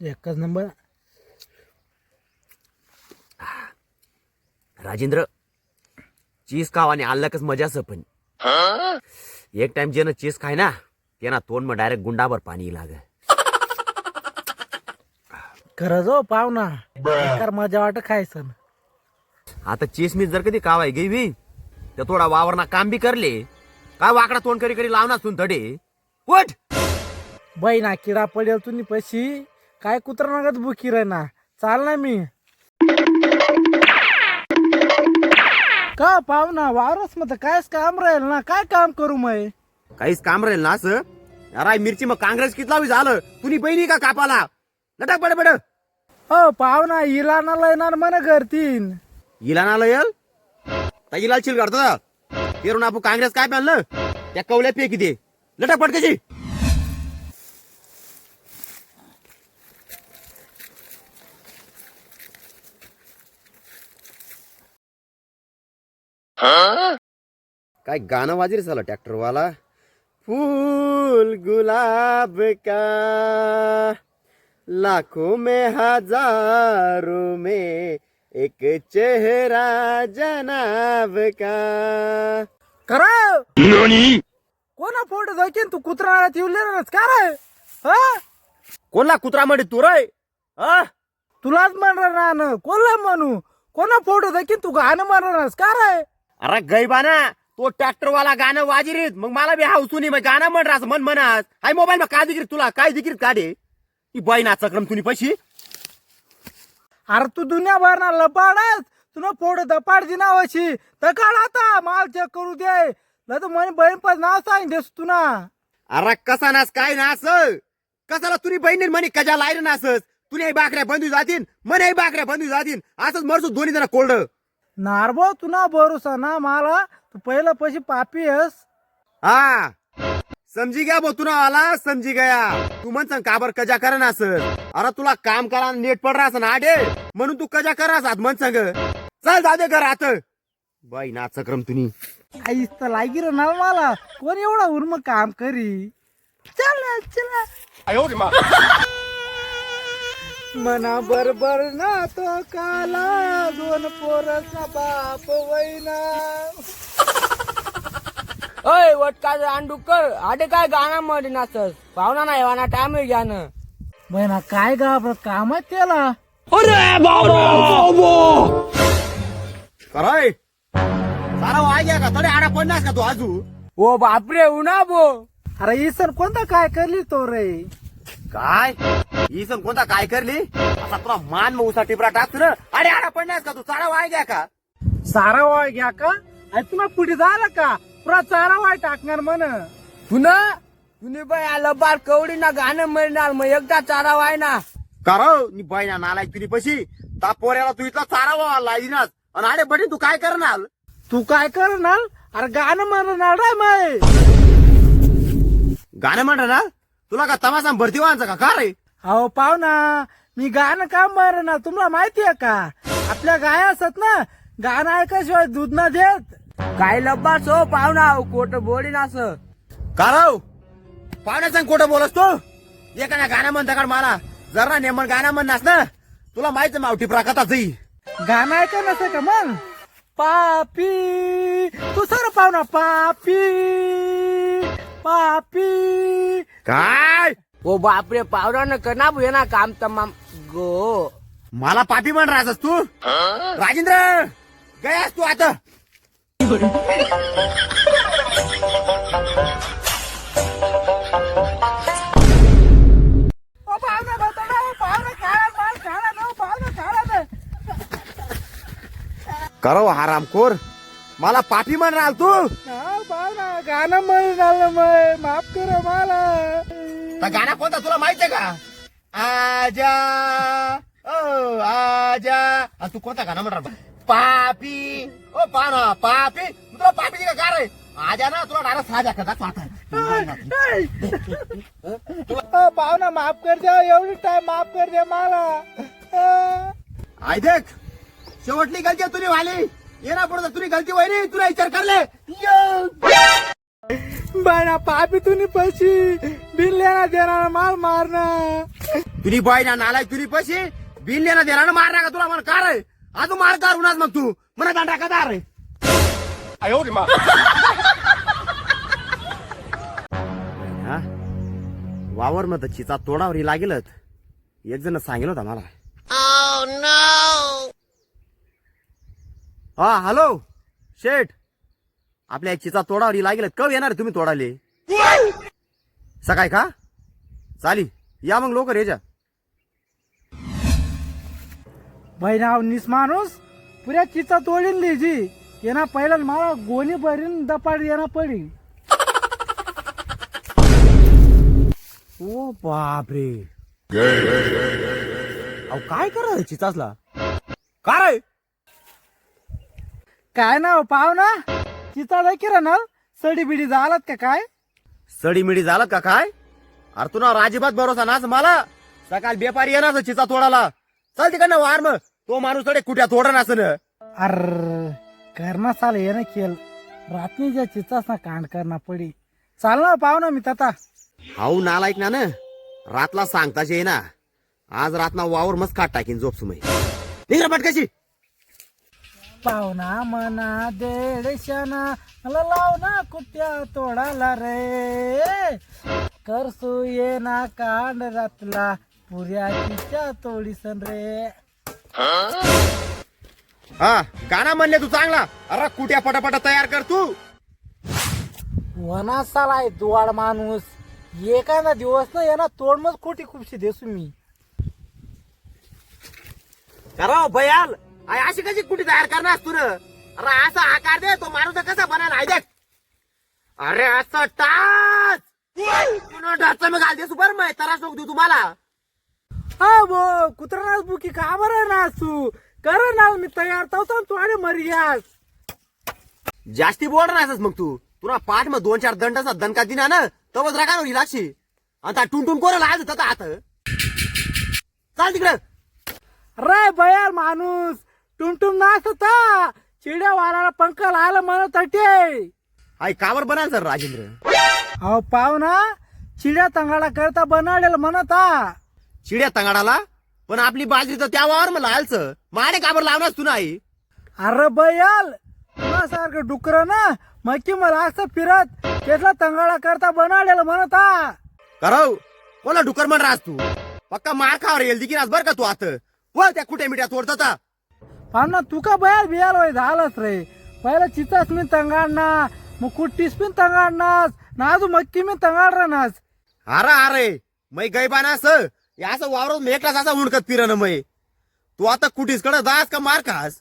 एकच नंबर. राजेंद्र चीज खाव आणि आल्लकच मजा असं पण. एक टाइम जे चीज खाय ना ते ना तोंड मग डायरेक्ट गुंडाभर पाणी लाग खरंच हो पाहुणा बेकार मजा वाटत खायचं आता चीज मी जर कधी कावाय गेवी तर थोडा वावरना काम बी करले. काय वाकडा तोंड करी करी लावणार तू धडे उठ! बैना किडा पडेल तुम्ही पशी. काय कुत्रा नगत बुकी रे ना? चाल ना मी. का पाहुणा वावरच मग कायच काम राहील ना? काय काम करू मग काहीच काम राहील ना असं? अरे मिरची मग काँग्रेस किती लावी झालं तुनी बहिणी का कापाला? लटक बड बड हो पाहुणा इलाना लयणार मन करतीन इला ना लयल? त्या इलाल चिल करतो पेरून आपण काँग्रेस काय पेललं त्या कवल्या पे किती लटक पटकशी. काय गाणं वाजी रे झालं ट्रॅक्टर वाला फूल गुलाब का? लाखों में हजारों में एक चेहरा जनाब का? करा कोणा फोटो दाखीन तू कुत्रा ठेवले का रे? हा? कोणला कुत्रा म्हणे तू रे? हा? तुलाच म्हणणार ना कोणला म्हणू? कोणा फोटो दाखीन तू गाणं म्हणणार का रे? अरे गैबाना तो ट्रॅक्टर वाला गाणं वाजिरीत. मग मला बी हाऊसून मग गाणं म्हण रास मन म्हणस. हाय मोबाईल मग काय दिकीर तुला? काय दिकीर काढे ती बाई नाचा क्रम तुनी पैशी. अरे तू दुनिया भरणार लपाडस. तुला फोटो दपाड दिनावशी तकाड आता माल चेक करू दे. नाही तर म्हणे बहीण पण नाव सांग देस तू ना. अरे कसा नास काय नास? कसाला तुनी बहिणी म्हणे कजा लायर नासस? तुने बाकऱ्या बंधू जातीन मने बाकऱ्या बंधू जातीन. असंच मरसू दोन्ही जण कोल्ड नारबो तू ना भरोसा ना मला. तू पहिलं पैसे पापी आहेस. हा. समजी गया बो तुला आला समजी गया. तू म्हण सांग काबर कजा कर ना सर अरे तुला काम करा नेट पड राहस ना आडे. म्हणून तू कजा कर राहस म्हण सांग चल जाऊ घर आत बाई नाच क्रम तुनी. आईस तर लागी रे ना मला. कोण एवढा उर्म काम करी? चल चला. मना बरोबर ना तो काला दोन पोरचा बाप वैना. अय वटकाच अंडुकर आडे काय गाणं मध्ये नाचस पाहुणा नाही वाना टाइम घ्यानं बहिणा काय गाबर काम आहे त्याला? कराय. सारा वाय का? तडे आडा पडणार का तू आजू? ओ बापरे उन्हा बो अरे इसर कोणता काय करली तो रे? काय? ही सण कोणता काय करली? असा तुला मान मग उसा टिपरा टाकतो ना अरे आडा पडणार का तू? सारा वाय गया का? सारा वाय घ्या का? अरे तुला पुढे झाला का? पुरा चारा वाय टाकणार म्हण. तुना? तुने बाय आलं बार कवडी ना गाणं म्हणणार मग एकदा चारा वाय ना. कराव नि बाई ना नालायक तुनी पशी. ता पोऱ्याला तू इथला चारा वा लाईनास आणि आडे बडी तू काय करणार? तू काय करणार? अरे गाणं म्हणणार रे माय गाणं म्हणणार? ना तुला का तमासा भरती व्हायचा का? का रे? अहो पाहुणा मी गाणं का म्हणणार तुम्हाला माहिती आहे का? आपल्या गाय असत ना गाणं ऐकाशिवाय दूध ना देत. काय लब्बास हो पाहुणा कोट बोडी नास कराव पाहुण्या सांग खोटं बोलस तू. एखाद्या गाणं म्हणता का मला? जरा नेमन गाणं म्हणणार ना तुला माहिती मावठी प्राकता जाई गाणं ऐका नसे का मग? पापी. तू सर पाहुणा पापी. पापी. काय? ओ बापरे पाहुणा करना भुये ना काम तमाम. गो. मला पापी म्हण राहस तू. राजेंद्र गयास तू आता. कराव आरामखोर मला पापी म्हण राहाल तू. गाणं म्हणून आलं मग माफ करा मला. तर गाणं कोणता तुला माहितीये का? आजा ओ आजा. तू कोणता गाणं म्हणणार पापी. ओ पाना पापी. तुला पापी का काय रे? आजा ना तुला डायरेक्ट साजा का दाखव ओ, पाहुणा माफ कर द्या एवढी टाइम माफ कर द्या मला. आय देख शेवटली गलती आहे तुझी वाली. ये ना पुढे तुझी गलती वहिनी तुला विचार करले बना पापी तुम्ही पैसे. बिल लेना देणार माल मारणं तुनी बाई ना नालाय तुनी पशी बिल लेना देणार ना मार का तुला? मला कार आहे अजून मार कार उन्हाच मग तू? मला दांडा का दार आहे हा? वावर मग चिचा तोडावरी लागेलच. एक जण सांगेल होता मला. हा हॅलो शेठ. आपल्या एक चिचा लागेल कव येणार तुम्ही तोडाले सकाळी का? चाली या मग लवकर याच्या बहिणाव निस माणूस पुऱ्या चिचा तोडीन लिहिजी येना पहिला मला गोणी भरीन दपाड येणार पडी ओ बापरे. अहो काय करा चिचासला? काय काय ना पाव ना? चिचा देखील ना सडी बिडी झालात का काय? सडी मिडी झालं का काय? अरे तुला राजीबात भरोसा नाच मला. सकाळ बेपारी येणार चिचा तोडाला चल तिकडनं वार मग. तो माणूस थोडे कुठ्या तोडा नसन अर करणं चाल येणं केल रात्रीच्या चिचाच ना कांड करणं पडी. चाल ना पाव ना मी तता. हाऊ नालायक ना न. रातला सांगताच ये ना. आज रातना वावर मस्त खाट टाकीन झोप सुमय निघ पटकशी. पाहुणा मना देडशाना मला लाव ना कुट्या तोडाला रे? करसू ये ना कांड रातला पुऱ्या तिच्या तोडीसन रे. हा गाणं म्हणले तू चांगला. अरे कुट्या पटापटा तयार कर तू? वना सालाय दुवाड माणूस. एखादा दिवस ना येणार तोड मग खोटी खूपशी देसू मी. करा बयाल अशी कशी कुठे तयार करणार तू न अरे असा आकार दे तो माणूस कसा बनायला आहे देख. अरे असं टाच! पुन्हा मग घाल दे सुपर मग तरास नको देऊ तुम्हाला. हा बो कुत्रा बुकी का बरं ना तू कर ना मी तयार तवतो तू आणि मर्यास. जास्ती बोल नाहीस मग तू. तुला पाठ मग दोन चार दंडाचा दणका दिना ना तवच रागावर लागशी. आता टुनटुन कोण लाज होता हात चाल तिकडं. रे बयार माणूस. टुमटुम नाचता चिड्या वाराला पंख लायला म्हणत अटे आई कावर बनाल सर राजेंद्र. अहो पाव ना चिड्या तंगाडा करता बनाडेल म्हणता चिड्या तंगाडाला? पण आपली बाजरी तर त्या वावर मला आलच माडे काबर लावणार तू नाही. अरे बयाल सारखं डुकर ना मग की मला असं फिरत त्यातला तंगाडा करता बनाडेल म्हणता करव कोणा डुकर म्हण राहस तू? पक्का मार खावर येईल दिकीनास बर का तू आत? व त्या कुठे मिठ्या तोडता पाव ना तू का बयाल बियाल होय? झालंच रे. पहिला चिचास मी तंगाडना मग कुट्टीस पण तंगाडनास ना अजून मक्की मी तंगाडनास अरे अरे मै गैबानास या असं वावर मेकलास असा उडकत फिरण मै तू आता कुठीसकडे जास का मार खास?